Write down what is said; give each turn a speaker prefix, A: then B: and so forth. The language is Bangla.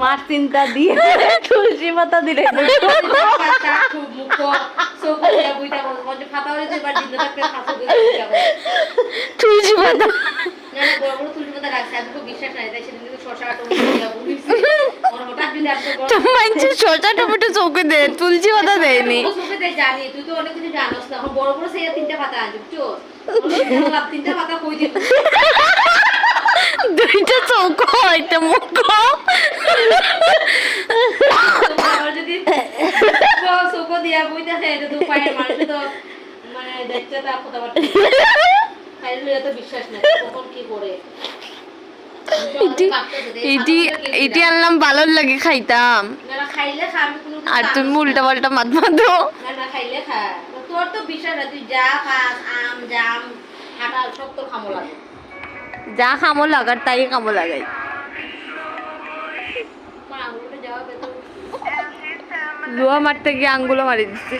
A: মার চিন্তা দিয়ে তুলসী পাতা দিলে
B: তুলসী পাতা।
C: তুলসী পাতা
B: শসা টমেটো চোখে তুলসী দেয়নি।
C: ও চোখে দেয় জানি তুই তো অনেক কিছু জানোস না। বড় বড় সেই তিনটা পাতা আনছি তিনটা পাতা কই দিব?
B: দুইটা চৌক একটা মুখ
C: দিয়া বুইটা খাই তো পায়ের মানুষ তো মানে দেখতে তা খাইলে তো বিশ্বাস নাই কখন কি করে।
B: এটি এটি আনলাম ভালো লাগে খাইতাম। আর তুমি উল্টা পাল্টা মাত মাতো।
C: না না খাইলে খা। তোর তো বিশ্বাস তুই যা খাস আম জাম কাঁঠাল সব তোর খামো লাগে।
B: যা খামো লাগার তাই কামো লাগাই।
C: যাওয়া
B: লুয়া মারতে গিয়ে আঙ্গুলো মারি দিচ্ছে।